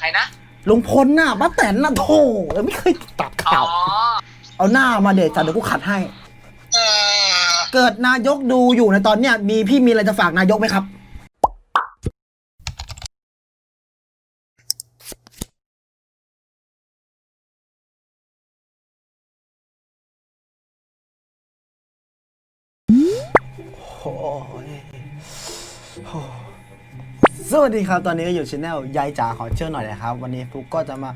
ใครนะลุงพลน่ะป้าแตนน่ะโธ่ยังไม่เคยตัดอ๋อข่าวเอาหน้ามาเด็ดจัดเดี๋ยวกูขัดให้ เออเกิดนายกดูอยู่ในตอนเนี้ยมีพี่มีอะไรจะฝากนายกไหมครับ สวัสดีครับ ตอนนี้ก็อยู่ช anel ยายจ๋าขอเชื่อหน่อยนะครับ วันนี้ฟลุกก็จะมา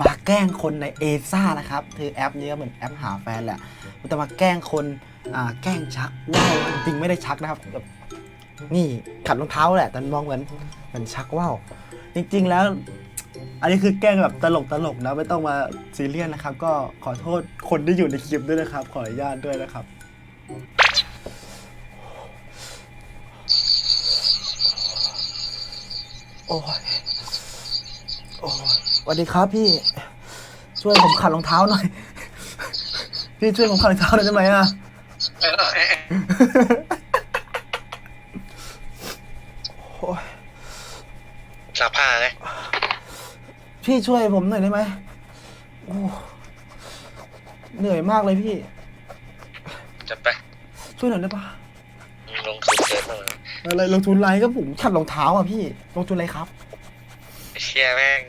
มาแกล้งคนในเอซ่านะครับคือแอปนี้ก็เหมือนแอปหาแฟนแหละมันจะมาแกล้งคนอ่าแกล้งชักว่าวจริงๆไม่ได้ชักนะครับแบบนี่ขัดรองเท้าแหละแต่มองเหมือนเหมือนชักว่าวจริง ๆแล้ว อันนี้คือแกล้งแบบตลกตลกๆนะไม่ต้องมาซีเรียสนะครับ ก็ขอโทษคนที่อยู่ในคลิปด้วยนะครับ ขออนุญาตด้วยนะครับ อ้ยโอ้ยสวัสดีครับพี่ ช่วยผมขัดรองเท้าหน่อย พี่ช่วยผมขัดรองเท้าหน่อยได้ไหมอะ เออเออโอ้ยซักผ้าไงพี่ช่วยผมหน่อยได้ไหมโอ้เหนื่อยมากเลยพี่ จัดไป ช่วยหน่อยได้ปะ อะไรลงทุนไรก็ผมขัดรองเท้าอะพี่ ลงทุนอะไรครับ เชียแม่ง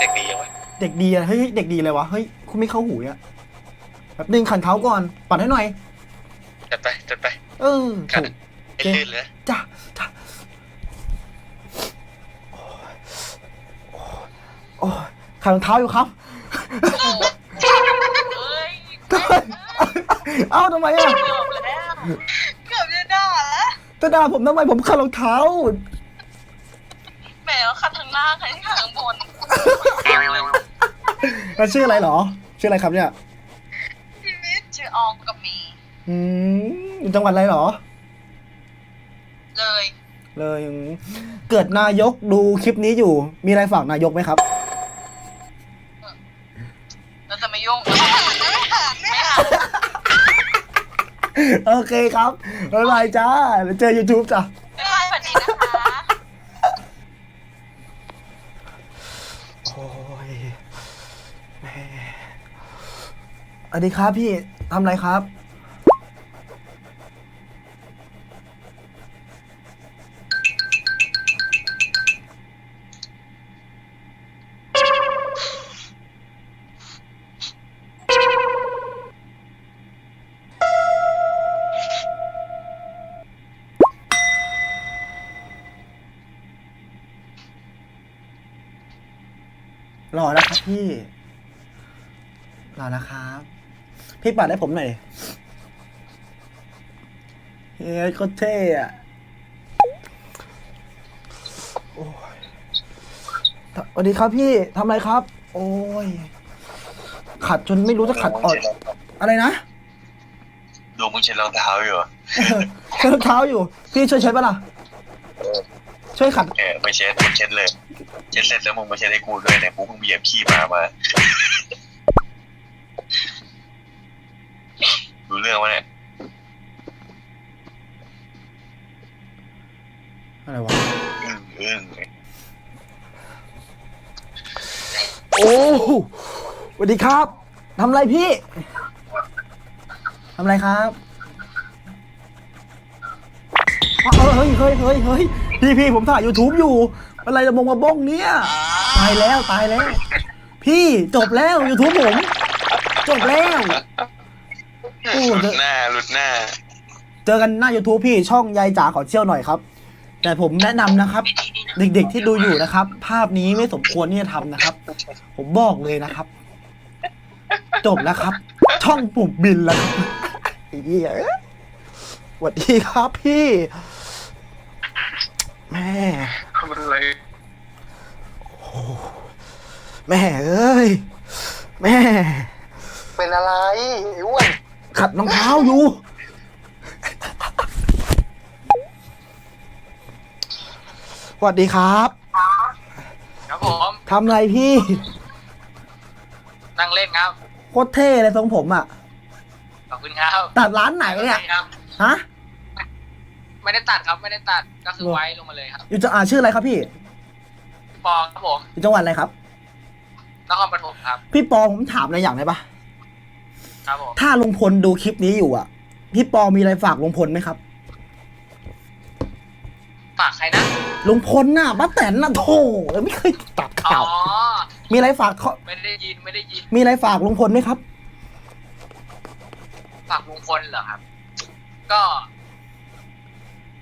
เด็กดียังวะเด็กดีอะเฮ้ยเด็กดีเลยวะเฮ้ยคุณไม่เข้าหูอะแบบนึงขันเท้าก่อนปัดให้หน่อย จัดไปจัดไปเออขัดถูกให้ลื่นเลยนะจ้าจ้าโอ้ยขัดรองเท้าอยู่ครับเอ้ยเอ้าทำไมอะเกือบแล้วเกือบจะได้แล้ว จะด่าผมทำไมผมขัดรองเท้า แหมว่าขัดทางหน้าขัดทางบนแล้วชื่ออะไรเหรอ ชื่ออะไรครับเนี่ย ชีวิตชื่อออมกับมี อืมอยู่จังหวัดอะไรเหรอ เลยเลยอืมเกิดนายกดูคลิปนี้อยู่ มีอะไรฝากนายกไหมครับ โอเคครับบ๊ายบายจ้าเดี๋ยวเจอ YouTube จ้ะไม่หันสวัสดีนะคะ โอ้ยแม่สวัสดีครับพี่ทำอะไรครับ หล่อแล้วครับพี่ หล่อแล้วครับ พี่ปัดให้ผมหน่อยดิเฮ้ยโคตรเท่อะโอ้ยสวัสดีครับพี่ทำอะไรครับ โอ้ย ขัดจนไม่รู้จะขัดออกอะไรนะ ดูมึงเช็ดรองเท้าอยู่เช็ดรองเท้าอยู่ พี่ช่วยเช็ดปะล่ะ ช่วยขัด เออไม่เช็ดมึงเช็ดเลย เช็ดเสร็จแล้วมึงมาเช็ดให้กูด้วยเนี่ยกูเพิ่งเหยียบขี้มามาดูเรื่องวะเนี่ยอะไรวะอึ้งอึ้งโอ้สวัสดีครับทำอะไรพี่ทำอะไรครับอ้าวเฮ้ยเฮ้ยเฮ้ยเฮ้ย พี่พี่ผมถ่าย YouTube อยู่ อะไรจะมงมาบ้งเนี่ย ตายแล้วตายแล้ว พี่จบแล้ว YouTube ผม จบแล้ว โอ้หลุเดี๋ดยวหน้าหลุดหน้า เจอกันหน้า YouTube พี่ช่องยายจ๋าขอเชี่ยวหน่อยครับ แต่ผมแนะนำนะครับ เด็กๆที่ดูอยู่นะครับ ภาพนี้ไม่สมควรที่จะทำนะครับ ผมบอกเลยนะครับ จบแล้วครับ ช่องปุ่มบินแล้วครับไอ้เหี้ยสวัสดีครับพี่ แม่ทำอะไรแม่เอ้ย แม่ เป็นอะไรไอ้อ้วนขัดรองเท้าอยู่ สวัสดีครับครับผมทำอะไรพี่ นั่งเล่นครับ โคตรเท่เลยทรงผมอะ ขอบคุณครับ ตัดร้านไหนเนี่ย ครับ ฮะ ไม่ได้ตัดครับไม่ได้ตัดก็คือไว้ลงมาเลยครับอยู่จะอ่าชื่ออะไรครับพี่พี่ปอครับผมอยู่จังหวัดอะไรครับนครปฐมครับพี่ปอผมถามอะไรอย่างได้ปะครับผมถ้าลุงพลดูคลิปนี้อยู่อะ พี่ปอมีอะไรฝากลุงพลไหมครับ ฝากใครนะลุงพลน่ะป้าแตนน่ะโธ่ไม่เคยตัดอ๋ข่าอวมีอะไรฝากเขาไม่ได้ยินไม่ได้ยินมีอะไรฝากลุงพลไหมครับ ฝากลุงพลเหรอครับ ก็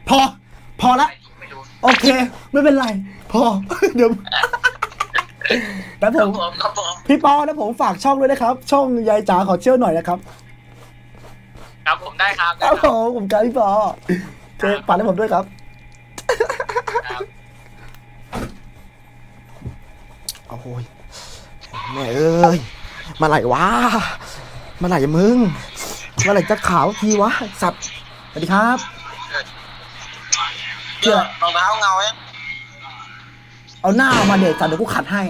พอ พอละ ไม่รู้โอเค ไม่เป็นไร พอ เดี๋ยวแล้วผครับม ผมครับผมพี่ปอแล้วผมฝากช่องด้วยนะครับ ช่องยายจ๋าขอเชี่ยวหน่อยนะครับ ครับผมได้ครับคได้รับคผรับมผมกับพี่ปอเจอฝากให้ผมด้วยครับ ครับโอ้ยแม่เอ้ยเมาไหร่วะเมาไหร่มึงเมาไหร่จะขาวทีวะสัตว์สวัสดีครับ เชื่อรองเท้าเงาเนี่ยเอาหน้ามาเด็ดสัตว์เดี๋ยวกูขัดให้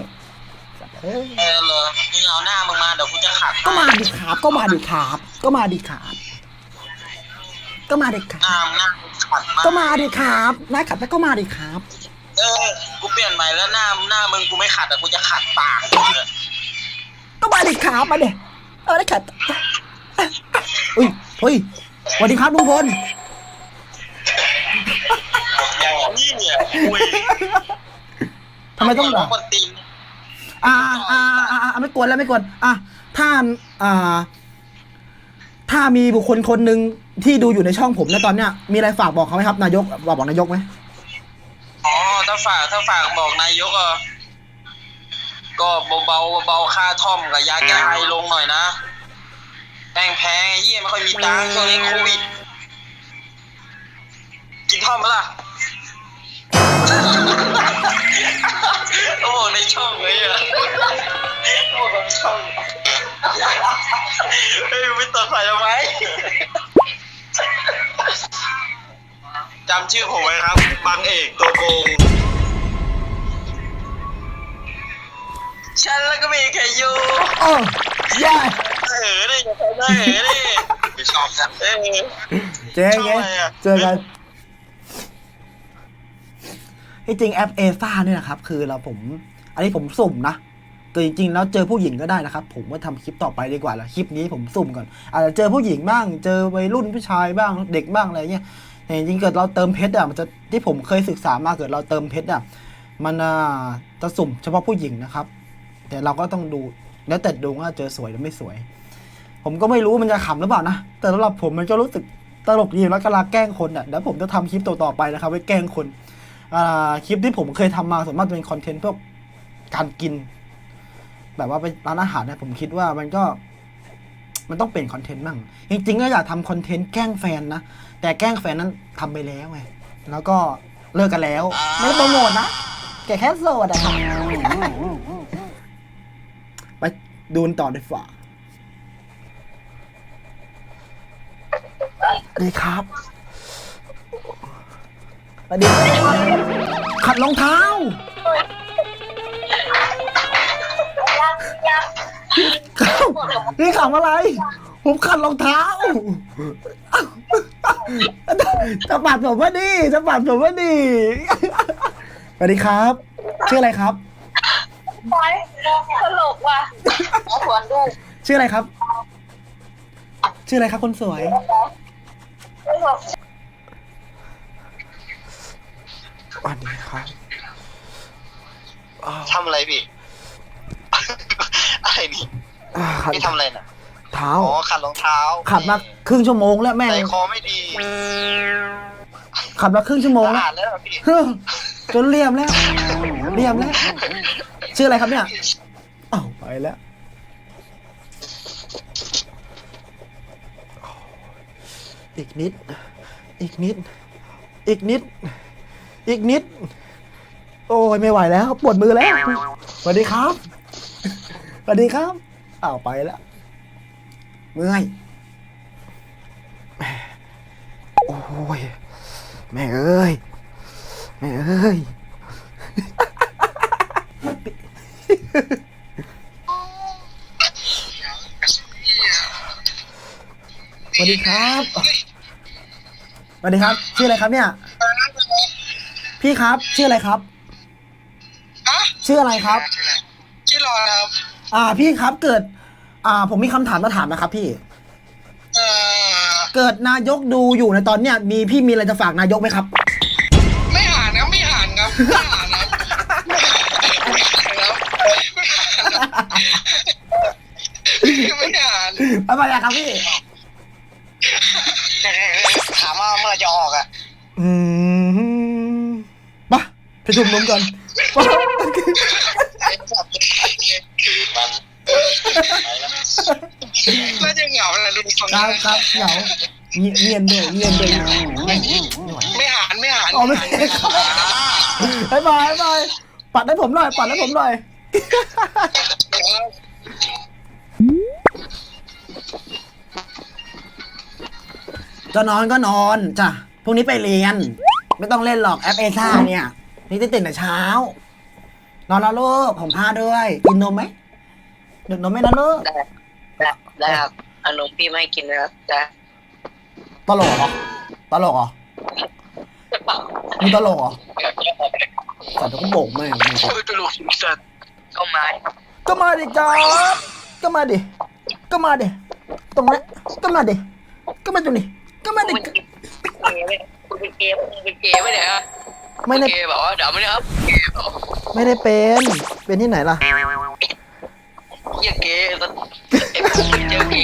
สัตว์เอ้ยเออเลยมึงเอาหน้ามึงมาเดี๋ยวกูจะขัดก็มาดิครับ ก็มาดิครับ ก็มาดิครับ ก็มาดิคหรับน้ามึงหน้ามึงขัดมากก็มาดิครับนายขัดแล้วก็มาดิครับ เออ กูเปลี่ยนใหม่แล้วหน้าหน้ามึงกูไม่ขัดแต่กูจะขัดปากมึงเลยก็มาดิครับมาดิเออได้ขัดอุ้ยเฮ้ยสวัสดีครับลุงพล อย่างนี้เนี่ยคุยทำไมต้องด่าคนตีนอ่าอ่าอ่าอ่าไม่กวนแล้วไม่กวนอะถ้าอ่า ถ้ามีบุคคลคนหนึ่งที่ดูอยู่ในช่องผมนะตอนเนี้ยมีอะไรฝากบอกเขาไหมครับ นายกบอกบอกนายกไหมอ๋อถ้าฝากถ้าฝากบอกนายกอะก็เบาๆเบาๆค่าท่อมกับยาแก้ไอลงหน่อยนะแพงแพงไอ้เหี้ยไม่ค่อยมีตังค์ช่วงนี้โควิด กินท่อมไหมล่ะ โอ้โหในช่องเลยอะโอ้โหในช่องเฮ้ยไม่ตัดไฟทำไมจำชื่อผมไว้ครับบางเอกตัวโกง ฉันแล้วก็มีแค่ยูโอ้ย่าเออได้ยังไงได้เออได้ไม่ชอบนะเออ เจ๊เจ๊ชอบอะไรอะเจอกัน ที่จริงแอปเอซ่าเนี่ยนะครับคือเราผม อันนี้ผมสุ่มนะแต่จริงๆแล้วเจอผู้หญิงก็ได้นะครับ ผมว่าทำคลิปต่อไปดีกว่าละคลิปนี้ผมสุ่มก่อนอาจจะเจอผู้หญิงบ้าง เจอวัยรุ่นผู้ชายบ้างเด็กบ้างอะไรเงี้ยแต่จริงๆเกิดเราเติมเพชรอะมันจะที่ผมเคยศึกษามาเกิดเราเติมเพชรอะมันอ่าจะสุ่มเฉพาะผู้หญิงนะครับ แต่เราก็ต้องดูแล้วแต่ดูว่าเจอสวยหรือไม่สวย ผมก็ไม่รู้มันจะขำหรือเปล่านะแต่สำหรับผมมันก็รู้สึกตลกดีแล้วก็ลาแกล้งคนอะเดี๋ยวผมจะทำคลิปต่อๆไปนะครับไว้แกล้งคน คลิปที่ผมเคยทำมาส่วนมากจะเป็นคอนเทนต์พวกการกิน แบบว่าไปร้านอาหารเนี่ยผมคิดว่ามันก็ มันต้องเปลี่ยนคอนเทนต์บ้างจริงๆก็อยากทำคอนเทนต์แกล้งแฟนนะแต่แกล้งแฟนนั้นทำไปแล้วไงแล้วก็เลิกกันแล้ว ไม่ได้โปรโมทนะแกแค่โสดอะครับไปดูนต่อดีกว่าดีครับ สวัสดีขัดรองเท้านี่ขำอะไร ผมขัดรองเท้าจะปัดผมว่าดีจะปัดผมว่าดีสวัสดีครับ ชื่ออะไรครับบอยตลกว่ะเอาหัวดูชื่ออะไรครับ ชื่ออะไรครับคนสวย ตลก สวัสดีครับอ้าวทำอะไรพี่ อะไรนี่อ่าขัดพี่ทำอะไรน่ะ เท้า อ๋อขัดรองเท้าขัดมาครึ่งชั่วโมงแล้วแม่ง ใจคอไม่ดีขับมาครึ่งชั่วโมงสะแล้วอาดแล้วเหรอพี่เฮ้อจนเรียมแล้ว เรียมแล้ว ชื่ออะไรครับเนี่ย อ้าวไปแล้ว อีกนิด อีกนิด อีกนิด อีกนิด โอ้ยไม่ไหวแล้วปวดมือแล้วสวัสดีครับสวัสดีครับอ้าวไปแล้วเมื่อยแม่โอ้ยแม่เอ้ยแม่เอ้ยสวัสดีครับสวัสดีครับชื่ออะไรครับเนี่ย พี่ครับชื่ออะไรครับ ชื่ออะไรครับชื่อรอครับอ่าพี่ครับเกิด อ่า ผมมีคำถามมาถามนะครับ พี่ เอ่อเกิดนายกดูอยู่ในตอนเนี้ยมีพี่มีอะไรจะฝากนายกไหมครับ ไม่หานครับไม่หานครับไม่หานครับไม่หานครับไม่หานครับไม่หานอะไรอะครับพี่ ถามว่าเมื่อจะออกอะอืมปะ ไปชุมนุมกันปะน่าจะเหงาแหละดูทรงครับครับเหงาเงียเงียนด้วยเงียนด้วยไม่ไหวไม่หานไม่หานอ๋อไม่บายบายบายปัดให้ผมหน่อย ปัดให้ผมหน่อย จะนอนก็นอนจ้ะพรุ่งนี้ไปเรียน ไม่ต้องเล่นหรอกแอปเอซ่าเนี่ย นี่จะตื่นแต่เช้า นอนแล้วลูกผมพาด้วย กินนมไหมดื่มนมไหมนะลูกได้ได้ได้ครับเอานมพี่ไม่ให้กินนะครับได้ตลกเหรอตลกเหรอมึงตลกเหรอสัตว์ก็โบกแม่งมึงตลกสัตว์เข้ามาครับก็มาดิจ้าก็มาดิก็มาดิตรงนี้ก็มาดิก็มาตรงนี้ก็มาดิคุณเป็นเกย์คุณเป็นเกย์ไม่ได้ครับ ไม่ได้เกย์บอกว่าเดี๋ยวไม่ได้ครับเกย์บอกไม่ได้เป็น เป็นที่ไหนล่ะเหี้ยเกย์สัตว์เอ็มเจอผี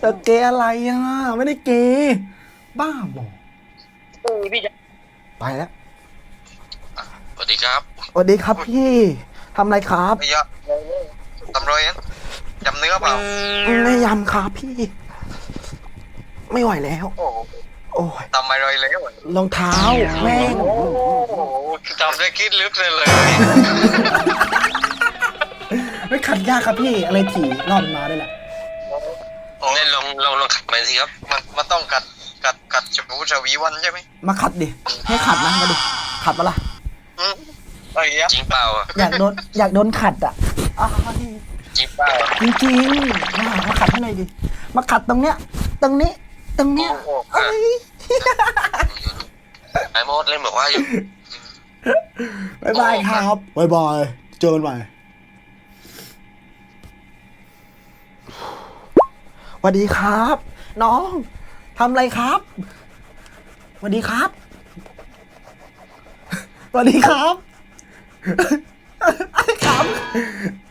แต่เกย์อะไรอะไม่ได้เกย์บ้าบอพี่จะไปแล้วสวัสดีครับสวัสดีครับพี่ทำอะไรครับไม่ยอดตำรวจจำเนื้อเปล่าไม่ยำครับพี่ ไม่ไหวแล้ว โอ้โห โอ้ยทำอะไรแล้วรองเท้าแม่งโอ้โหจำได้คิดลึกเลยเลยไม่ขัดยากครับพี่อะไรถี่รอดมาได้แหละเล่นลองลองลองขัดไปสิครับ มันมันต้องกัดกัดกัดชมูชวีวันใช่ไหมมาขัดดิให้ขัดนะมาดิขัดปะล่ะอืมไอ้เหี้ยจริงเปล่าอะอยากโดนอยากโดนขัดอะอ้าวจริงเปล่าจริงๆมามาขัดให้หน่อยดิมาขัดตรงเนี้ย ตรงนี้ ตรงเนี้ยเอ้ยไอ้โมดเล่นบอกว่าอยู่ บายบายครับบายบายเจอกันใหม่สวัสดีครับ น้องทำอะไรครับสวัสดีครับสวัสดีครับครับ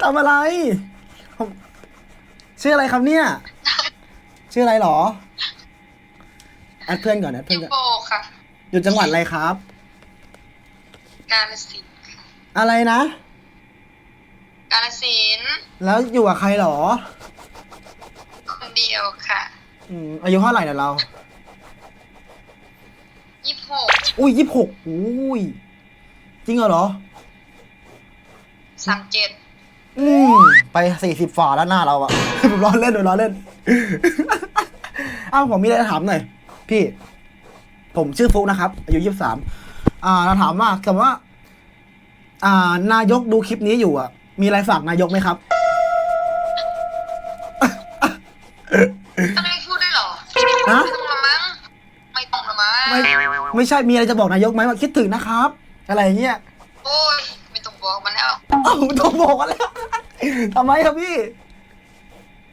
ทำอะไรผมชื่ออะไรครับเนี่ย ชื่ออะไรหรอ แอดเพื่อนก่อนแอดเพื่ยูอนก่อนโบค่ะ อยู่จังหวัดอะไรครับ กาลสินธุ์ค่ะ อะไรนะ กาลสินธุ์แล้วอยู่กับใครหรอ คนเดียวค่ะอืมอายุเท่าไหร่เนี่ยเรา ยี่หกอุ้ยยี่หกอุ้ย จริงเหรอ สามเจ็ดอืมไปสี่สิบฝ่าแล้วหน้าเราอะ ผมล้อเล่นผมล้อเล่นอ้าวผมมีอะไรจะถามหน่อย พี่ ผมชื่อฟุกนะครับ อายุยี่สิบสามอ่าเราถามว่าคำว่า อ่า นายกดูคลิปนี้อยู่อะมีอะไรฝากนายกไหมครับต้องให้พูดด้วยเหรอฮะ ไม่ต้องละมั้งไม่ต้องละมั้งไม่ไม่ใช่มีอะไรจะบอกนายกไหมว่าคิดถึงนะครับ อะไรอย่างเงี้ยโอ้ยไม่ต้องบอกมันแล้ว เอ้าโทรบอกกันแล้วทำไมครับพี่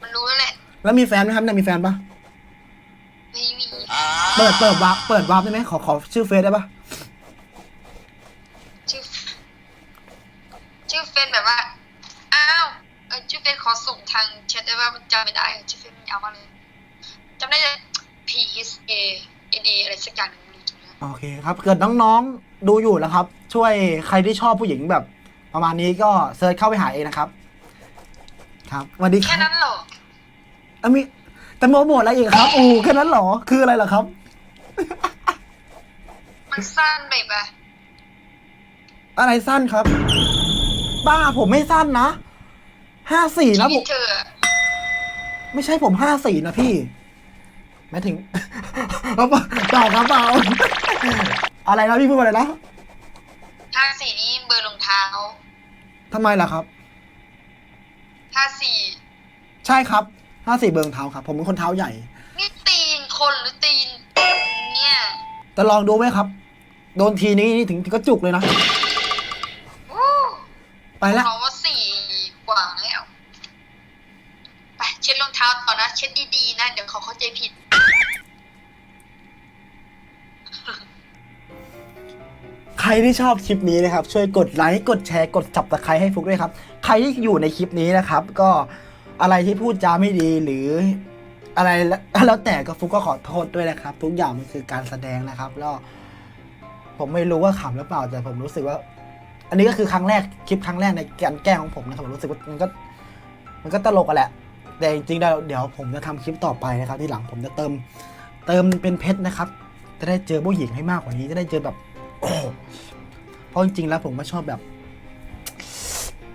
มันรู้แล้วแหละแล้วมีแฟนไหมครับเนี่ยมีแฟนปะ ไม่มีเปิดเปิดวาร์ปเปิดวาร์ปได้ไหมขอขอชื่อเฟซได้ปะชื่อ ชื่อเฟนแบบว่า อ้าวเออชื่อเฟนขอส่งทางแชทได้ว่ามันจำไม่ได้ชื่อเฟนมันยาวมากเลยจำได้แต่ P S A N A อะไรสักอย่างหนึงไม่รู้จำไม่ได้โอเคครับ เกิดน้องๆดูอยู่นะครับ ช่วยใครที่ชอบผู้หญิงแบบ ประมาณนี้ก็เซิร์ชเข้าไปหาเองนะครับ ครับสวัสดีคแค่รับนั้นเหรออะมี แต่โมโมดอะไรอีกครับอูแค่นั้นเหรอ คืออะไรเหรอครับ มันสั้นไปปะอะไรสั้นครับ บ้าผมไม่สั้นนะห้าสี่นะผที่มเธออะไม่ใช่ผมห้าสี่นะพี่หมายถึง เอาเปล่าเปล่าครับเปล่าอะไรนะพี่พูดอะไรนะท่าสี่นี่เบอร์รองเท้าทำไมล่ะครับ ท่าสี่ใช่ครับ ห้าสี่เบิงเท้าครับ ผมเป็นคนเท้าใหญ่ นี่ตีนคนหรือตีนเนี่ยแต่ลองดูไหมครับ โดนทีนี้นี่ถึงถึงก็จุกเลยนะ อู้ไปละเพราะว่าสี่กว่าแล้วไปเช็ดรองเท้าต่อนะ เช็ดดีๆนะ เดี๋ยวเขาเข้าใจผิด ใครที่ชอบคลิปนี้นะครับ ช่วยกดไลค์ กดแชร์ กดจับตะไคร้ให้ฟุกด้วยครับ ใครที่อยู่ในคลิปนี้นะครับ ก็ อะไรที่พูดจาไม่ดีหรืออะไรแล้วแล้วแต่ก็ฟุกก็ขอโทษด้วยนะครับ ทุกอย่างมันคือการแสดงนะครับแล้วผมไม่รู้ว่าขำหรือเปล่าแต่ผมรู้สึกว่า อันนี้ก็คือครั้งแรกคลิปครั้งแรกในการแกล้งของผมนะครับผมรู้สึกว่ามันก็ มันก็ตลกอะแหละ แต่จริงๆแล้วเดี๋ยวผมจะทำคลิปต่อไปนะครับ ที่หลังผมจะเติม เติมเป็นเพชรนะครับ จะได้เจอผู้หญิงให้มากกว่านี้จะได้เจอแบบโอ้เพราะจริงๆแล้วผมก็ชอบแบบ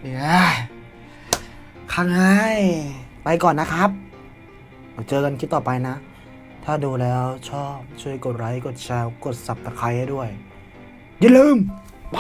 เนี่ย ข้างไงไปก่อนนะครับเดี๋ยวเจอกันคลิปต่อไปนะ ถ้าดูแล้วชอบช่วยกดไลค์กดแชร์กดสับตะไคร้ให้ด้วย อย่าลืม ไป